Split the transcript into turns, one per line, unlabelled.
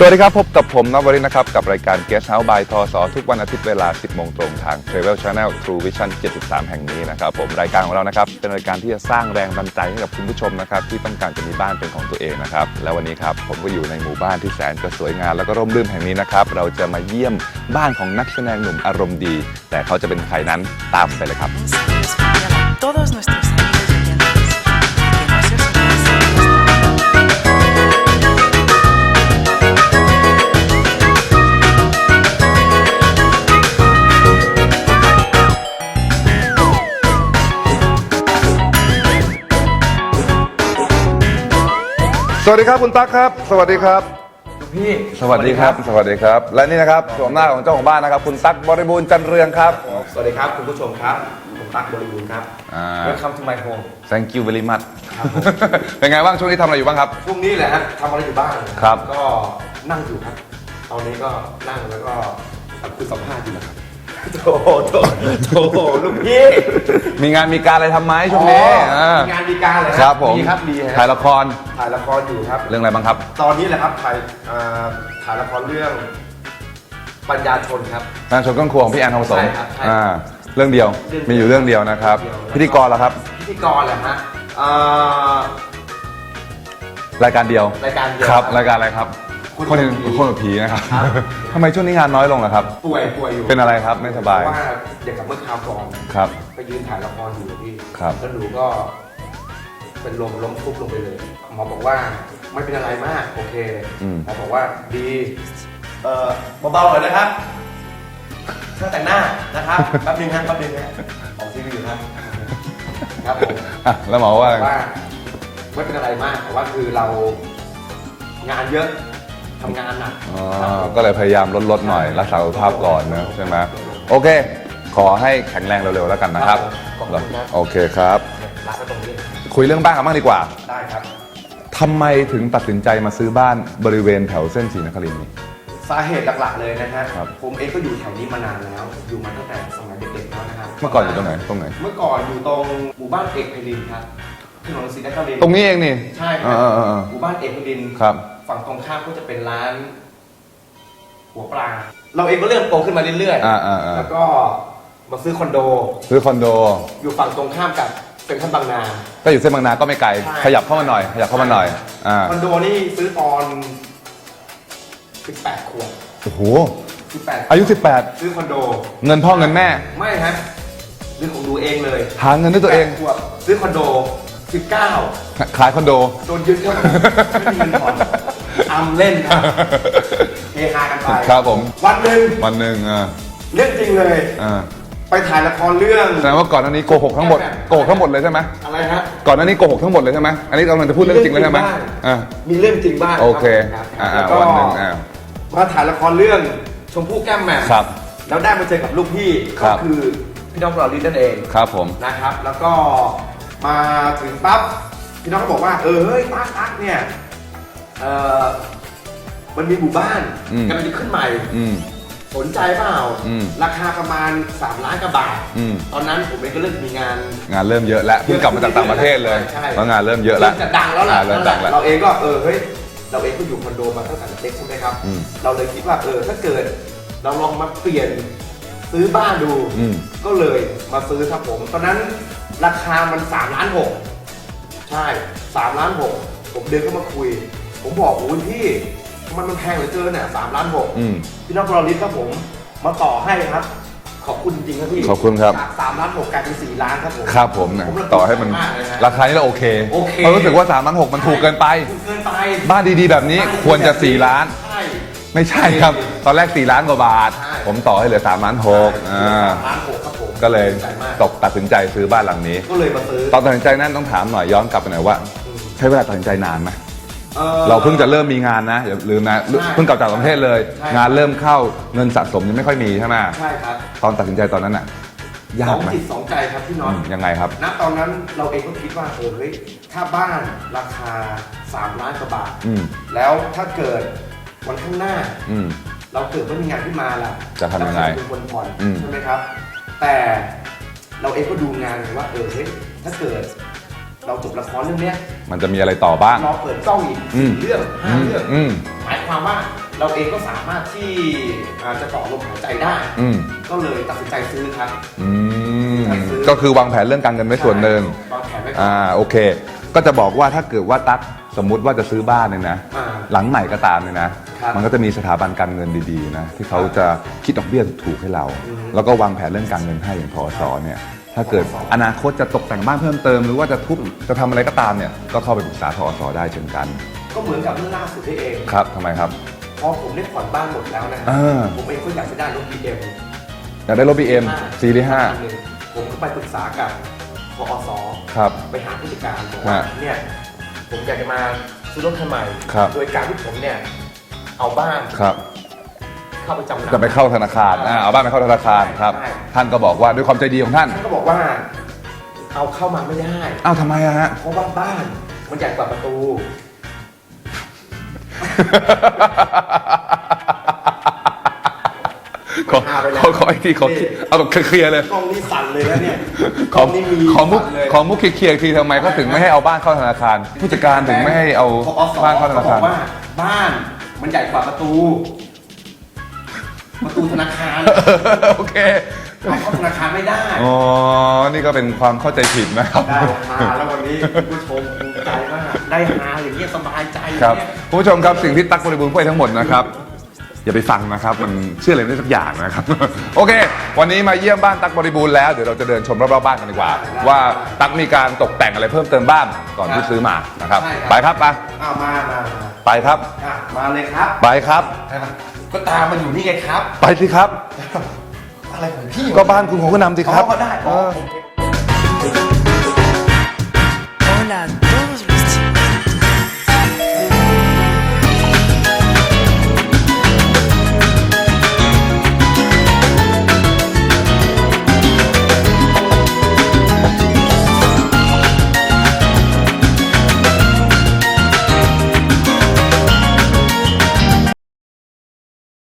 สวัสดีครับ พบกับผมนวรินนะครับ กับรายการ Guest House by ทสทุกวันอาทิตย์เวลา 10 โมงตรงทาง Travel Channel True Vision 73 แห่งนี้นะครับผมรายการของเรานะครับ เป็นรายการที่จะสร้างแรงบันดาลใจให้กับคุณผู้ชมนะครับ ที่ต้องการจะมีบ้านเป็นของตัวเองนะครับ และวันนี้ครับ ผมก็อยู่ในหมู่บ้านที่แสนจะสวยงามแล้วก็ร่มรื่นแห่งนี้นะครับ เราจะมาเยี่ยมบ้านของนักแสดงหนุ่มอารมณ์ดี แต่เขาจะเป็นใครนั้นตามไปเลยครับ สวัสดีครับคุณตั๊กครับ สวัสดีครับ
พี่
สวัสดีครับ สวัสดีครับ และนี่นะครับชมหน้าของเจ้าของบ้านนะครับ คุณตั๊กบริบูรณ์จันเรืองครับ
สวัสดีครับคุณผู้ชมครับผมตั๊กบริบูรณ์ครับ
อ่า
Welcome to my home
Thank you very much
ครับผม
เป็นไงบ้างช่วงนี้ทำอะไรอยู่บ้างครับ
ช่วงนี้แหละฮะทำอะไรอยู่บ้าง
ครับ
ก็นั่งอยู่ครับ ตอนนี้ก็นั่งแล้วก็คุยสัมภาษณ์อยู่นะครับ โถโถโถลูกพี่
มีงานมีการอะไรทำไหมช่วงนี้
อ๋อมีงานมีการเลย
ครับผม
มีครับมีฮะ
ถ่ายละคร
ถ่ายละครอยู่ครับ
เรื่องอะไรบ้างครับ
ตอนนี้แหละครับถ่ายอ่าถ่ายละครเรื่องปัญญาชนครับ
งานชมก้นครัวของพี่แอนทองสม
ใช่ครับใช่
อ่าเรื่องเดียว
เรื่องเดียว
มีอยู่เรื่องเดียวนะครับ
เรื่องเดียว
พิธีกรเหรอครับ
พิธีกรแหละฮะอ่ารา
ยการเดียว
รายการเดียว
ครับ รายการอะไรครับ
คน
คนหนึ่ง
กับผี
คนกับผีนะครับ
ครับ
ทำไมช่วงนี้งานน้อยลงล่ะครับ
ป่วยป่วยอยู่
เป็นอะไรครับไม่สบาย
เพราะว่าอย่างกับเมื่อคราวก่อน
ครับ
ไปยืนถ่ายละครอยู่อะพี่
ครับ
แล้วหนูก็ เป็นลมล้มฟุบลงไปเลยหมอบอกว่าไม่เป็นอะไรมากโอเค
อืม
หมอบอกว่าดีเอ่อเบาๆหน่อยนะครับช่างแต่งหน้านะครับแป๊บนึงครับแป๊บนึงนะออกทีวีอยู่ครับครับผม
อะแล้วหมอว่า
ว่าไม่เป็นอะไรมากแต่ว่าคือเรางานเยอะ ทำงานหนัก
อ๋อ
ครับผม
ก็เลยพยายามลดลดๆหน่อยรักษาสุขภาพก่อนนะใช่ไหมโอเค ขอให้แข็งแรงเร็วๆแล้วกันนะครับ
ขอบคุณครับ
โอเคครับ
รักไว้ตรงนี้
คุยเรื่องบ้านกันบ้างดีกว่า
ได้ครับ
ทำไมถึงตัดสินใจมาซื้อบ้านบริเวณแถวเส้นศรีนครินทร์นี่
สาเหตุหลักๆเลยนะฮะ
ครับ
ผมเองก็อยู่แถวนี้มานานแล้ว อยู่มาตั้งแต่สมัยเด็กๆแล้วนะครับ
เมื่อก่อนอยู่ตรงไหนตรงไหน
เมื่อก่อนอยู่ตรงหมู่บ้านเอกเพลินครับถนนศรีนครินทร์
ตรงนี้เองนี่
ใช่ค
เอ
รั
อเออเออ
หมู่บ้านเอกเพลิน
ครับ
ฝั่งตรงข้ามก็จะเป็นร้าน หัวปลา เราเองก็เริ่มโตขึ้นมาเรื่อย
อ่าอ่าอ่า
แล้วก็มาซื้อคอนโด
ซื้อคอนโด
อยู่ฝั่งตรงข้ามกับเซ็นทรัลบางนา
ก็อยู่เส้นบางนาก็ไม่ไกล
ใช่
ขยับเข้ามาหน่อย ขยับเข้ามาหน่อย อ่า
คอนโดนี่ซื้อตอน 18ขวบ
โอ้โห
18
อายุ
ซื้อคอนโด
18 เงินพ่อเงินแม่
ไม่ฮะซื้อของดูเองเลย
หาเงินด้วยตัวเอง
แปดขวบซื้อคอนโด 19
ขายคอนโด
โดนยึดครับไม่มีเงินผ่อน อำเล่นครับเฮฮากันไป
ครับผม
วันหนึ่ง
วันหนึ่งอ่า
เรื่องจริงเลย
อ่า
ไปถ่ายละครเรื่อง
แสดงว่าก่อนหน้านี้โกหกทั้งหมดโกหกทั้งหมดเลยใช่ไหม
อะไรฮะ
ก่อนหน้านี้โกหกทั้งหมดเลยใช่ไหมอันนี้กำลังจะพูดเรื่องจริงแล้วใช่ไหมอ่า
มีเรื่องจริงบ้าง
โอเค
ครับ
อ่า
แล้ว
อ่า
ก็
วันหนึ่งอ่า
มาถ่ายละครเรื่องชมพู่แก้มแหม่ม
ครับ
แล้วได้มาเจอกับลูกพี่
ครั
ก็
บ
คือพี่น้องเราลินนั่นเอง
ครับผม
นะครับ แล้วก็มาถึงปั๊บพี่น้องก็บอกว่าเออเฮ้ยตั๊กตั๊กเนี่ย เออมันมีหมู่บ้าน
อืม
กำลังจะขึ้นใหม่
อืม
สนใจเปล่า
อืม
ราคาประมาณ 3 ล้านกว่าบาท
อืม
ตอนนั้นผมเองก็เริ่มมีงาน
งานเริ่มเยอะแล้วเพิ่งกลับมาจากต่างประเทศเลย
ใช่
แล้วงานเริ่มเยอะแล้ว
ริ่มจะดังแล้วล่ะ
อ่าเริ่มดังแล้ว
เราเองก็เออเฮ้ยเราเองก็อยู่คอนโดมาตั้งแต่เล็กใช่ไหมครับ
อืม
เราเลยคิดว่าเออถ้าเกิด เราลองมาเปลี่ยนซื้อบ้านดู
อืม
ก็เลยมาซื้อครับผม ตอนนั้นราคามัน3ล้านหกใช่3ล้านหกผมเดินเข้ามาคุย ผมบอกโอ้ยพี่ทำไมมันแพงเหลือเกินเนี่ยสามล้านหก
อืม
พี่น้องบรอลิสครับผม มาต่อให้ครับ ขอบคุณจริงๆครับพี่
ขอบคุณครับ
จากสามล้านหกกลายเป็นสี่ล้านครับผม
ครับผมเนี่ย
ผมระทึก
ต่อให้มัน
มากเลยฮะ
ราคานี้เราโอเค
โอเค
เพราะรู้สึกว่า3ามล้านหกมันถูกเกินไป
ถูกเกินไป
บ้านดีๆแบบนี้ควรจะ 4 ล้าน
ใช่
ไม่ใช่ครับ ตอนแรก 4 ล้านกว่าบาท
ใช่
ผมต่อให้เหลือ3ล้านหกอ่า
สามล้านหกครับผม
ก็เลย
ดีใจมาก
ตกตัดสินใจซื้อบ้านหลังนี้
ก็เลยมาซื้อ
ตอนตัดสินใจนั้นต้องถามหน่อยย้อนกลับไปหน่อยว่า
อืม
ใช้เวลาตัดสินใจนานไหม
อ่อ
เราเพิ่งจะเริ่มมีงานนะอย่าลืมนะ
ใช่
เพิ่งกลับจากต่างประเทศเลย
ใช่
งานเริ่มเข้าเงินสะสมยังไม่ค่อยมีใช่ไหม
ใช่ครับ
ตอนตัดสินใจตอนนั้นน่ะยา
ส
ก
อง
ไหม
จิตสองใจครับพี่น็อ
อื
ต
มยังไงครับ
ณตอนนั้นเราเองก็คิดว่าเออเฮ้ยถ้าบ้านราคา 3 ล้านกว่าบาท
อืม
แล้วถ้าเกิดวันข้างหน้า
อืม
เราเกิดไม่มีงานขึ้นมาล่ะ
จะทำยังไง
แล้วใครเป็นคนผ่อน
อืม
ใช่ไหมครับ แต่เราเองก็ดูงานว่าเออเฮ้ยถ้าเกิด เราจบละครเรื่องเนี้ย
มันจะมีอะไรต่อบ้าง
รอเปิดกล้องอีก
อืม
สี่เรื่องห้า
อืม
เรื่อง
อืม
หมายความว่าเราเองก็สามารถที่อ่าจะต่อลมหายใจได้
อืม
ก็เลยตัดสินใจซื้อครับ
อืมก็คือวางแผนเรื่องการเงินไว้ส่วนหนึ่ง
วางแผนไว้ก่อน
อ่าโอเค ก็จะบอกว่าถ้าเกิดว่าตั๊กสมมุติว่าจะซื้อบ้านเนี่ยนะ
อ่า
หลังใหม่ก็ตามเนี่ยนะ
ครับ
มันก็จะมีสถาบันการเงินดีๆนะที่เขาจะคิดดอกเบี้ยถูกๆให้เรา
อืม
แล้วก็วางแผนเรื่องการเงินให้อย่างทอสเนี่ย ถ้าเกิดอนาคตจะตกแต่งบ้านเพิ่มเติม หรือว่าจะทุบจะทำอะไรก็ตามเนี่ยก็เข้าไปปรึกษาทอสได้เช่นกัน
ก็เหมือนกับเรื่องล่าสุดที่เอง
ครับทำไมครับ
พอผมได้ผ่อนบ้านหมดแล้วนะ
อ่า
ผมเองก็อยากจะได้รถ BM
อยากได้รถ BM ซีรีส์
ผมก็ไปปรึกษากับพอส
5ครับ
ไปหาผู้จัดการบอกว่า
ฮะ
เนี่ยผมอยากจะมาซื้อรถคันใหม่
ครับ
โดยการที่ผมเนี่ยเอาบ้าน
ครับ
เข้าไปจำนำ
จะไปเข้าธนาคารอ่าเอาบ้านไปเข้าธนาคารครับ
ใช่
ท่านก็บอกว่าด้วยความใจดีของท่าน
ท่านก็บอกว่า เอาเข้ามาไม่ได้
อ้าวทำไมอะฮะ
เพราะว่าบ้านมันใหญ่กว่าประตู
ขอขอขออีกทีขอคิดเอาแบบเคลียร์ๆเลย
กล้องนี่สั่นเลยนะเนี่ย
ข
กล้
อ
องนี่มี
ขอมุก
สั่นเลย
ขอมุกเคลียร์ๆอีกทีทำไมเขาถึงไม่ให้เอาบ้านเข้าธนาคาร ผู้จัดการถึงไม่ให้เอา
พอส
บ้านเข้าธนา
บ
คา
อ
ร
กว่าบ้านมันใหญ่กว่าประตู ประตูธนาคาร
โอเค
เอาเข้าธนาคารไม่ได้
อ๋อนี่ก็เป็นความเข้าใจผิดนะครับ
ได้ฮาแล้ววันนี้คุณผู้ชมภูมิใจมากได้ฮาอย่างเงี้ยสบายใจ
ครับ
เนี่ย
คุณผู้ชมครับสิ่งที่ตั๊กบริบูรณ์พูดไปทั้งหมดนะครับอย่าไปฟังนะครับ มันเชื่ออะไรไม่ได้สักอย่างนะครับ โอเค วันนี้มาเยี่ยมบ้านตั๊กบริบูรณ์แล้วเดี๋ยวเราจะเดินชมรอบๆบ้านกันดีกว่า ว่าตั๊กมีการตกแต่งอะไรเพิ่มเติมบ้างก่อนที่ซื้อมานะครับ
ใช่ครับ
ไปครับไป
เอามามามา
ไปครับ
อะมาเลยครับ
ไปครับ
ก็ตามมันอยู่นี่ไงครับ
ไปสิครับ
อะไรของพี่
ก็บ้านคุณผมก็นำสิครับ
อ๋อก็ได้
เออ
โอเค
Hola,